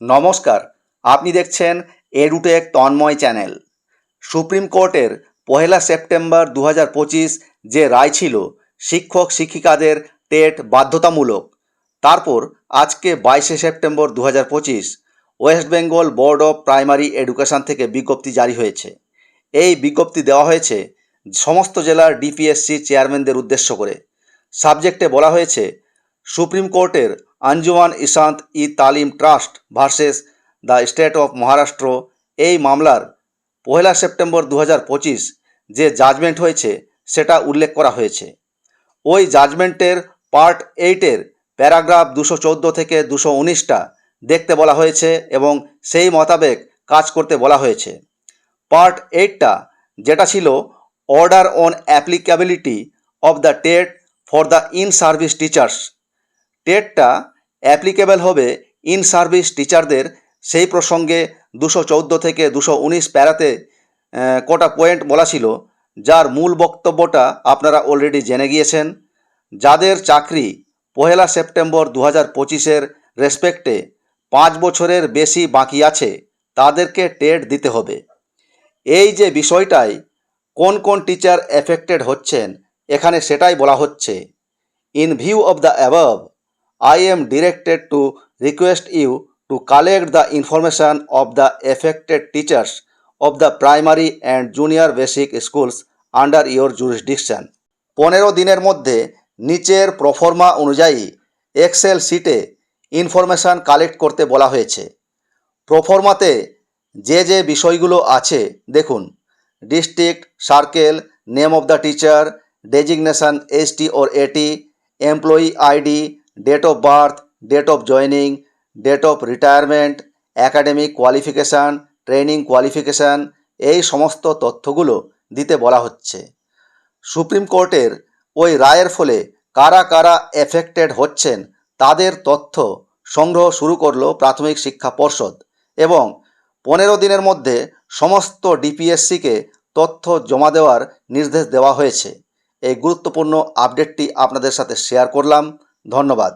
নমস্কার, আপনি দেখছেন এডুটেক তন্ময় চ্যানেল। সুপ্রিম কোর্টের পহেলা সেপ্টেম্বর দু যে রায় ছিল, শিক্ষক শিক্ষিকাদের টেট বাধ্যতামূলক। তারপর আজকে বাইশে সেপ্টেম্বর দু পঁচিশ West Bengal Board of Primary Education থেকে বিজ্ঞপ্তি জারি হয়েছে। এই বিজ্ঞপ্তি দেওয়া হয়েছে সমস্ত জেলার ডিপিএসসি চেয়ারম্যানদের উদ্দেশ্য করে। সাবজেক্টে বলা হয়েছে, সুপ্রিম কোর্টের আঞ্জুমান ইশান্ত ই Talim trust versus the state of Maharashtra এই মামলার পহেলা সেপ্টেম্বর দু যে জাজমেন্ট হয়েছে সেটা উল্লেখ করা হয়েছে। ওই জাজমেন্টের পার্ট এইটের প্যারাগ্রাফ দুশো থেকে দুশো উনিশটা দেখতে বলা হয়েছে এবং সেই মোতাবেক কাজ করতে বলা হয়েছে। পার্ট এইটটা যেটা ছিল order on applicability of the TET for the in service teachers. টেটটা applicable হবে ইন সার্ভিস টিচারদের। সেই প্রসঙ্গে দুশো চৌদ্দো থেকে দুশো উনিশ প্যারাতে কটা পয়েন্ট বলা ছিল, যার মূল বক্তব্যটা আপনারা অলরেডি জেনে গিয়েছেন। যাদের চাকরি পহেলা সেপ্টেম্বর দু হাজার পঁচিশের রেসপেক্টে পাঁচ বছরের বেশি বাকি আছে, তাদেরকে টেট দিতে হবে। এই যে বিষয়টাই কোন কোন টিচার এফেক্টেড হচ্ছেন, এখানে সেটাই বলা হচ্ছে। In view of the above I am directed to request you to collect the information of the affected teachers of the primary and junior basic schools under your jurisdiction. পনেরো দিনের মধ্যে নিচের pro forma অনুযায়ী এক্সেল শিটে information collect করতে বলা হয়েছে প্রফর্মাতে যে যে বিষয়গুলো আছে দেখুন district circle name of the teacher designation ST or এটি employee ID date of birth date of joining date of retirement academic qualification training qualification এই সমস্ত তথ্যগুলো দিতে বলা হচ্ছে। সুপ্রিম কোর্টের ওই রায়ের ফলে কারা কারা এফেক্টেড হচ্ছেন, তাদের তথ্য সংগ্রহ শুরু করল প্রাথমিক শিক্ষা পর্ষদ এবং পনেরো দিনের মধ্যে সমস্ত ডিপিএসসিকে তথ্য জমা দেওয়ার নির্দেশ দেওয়া হয়েছে। এই গুরুত্বপূর্ণ আপডেটটি আপনাদের সাথে শেয়ার করলাম। ধন্যবাদ।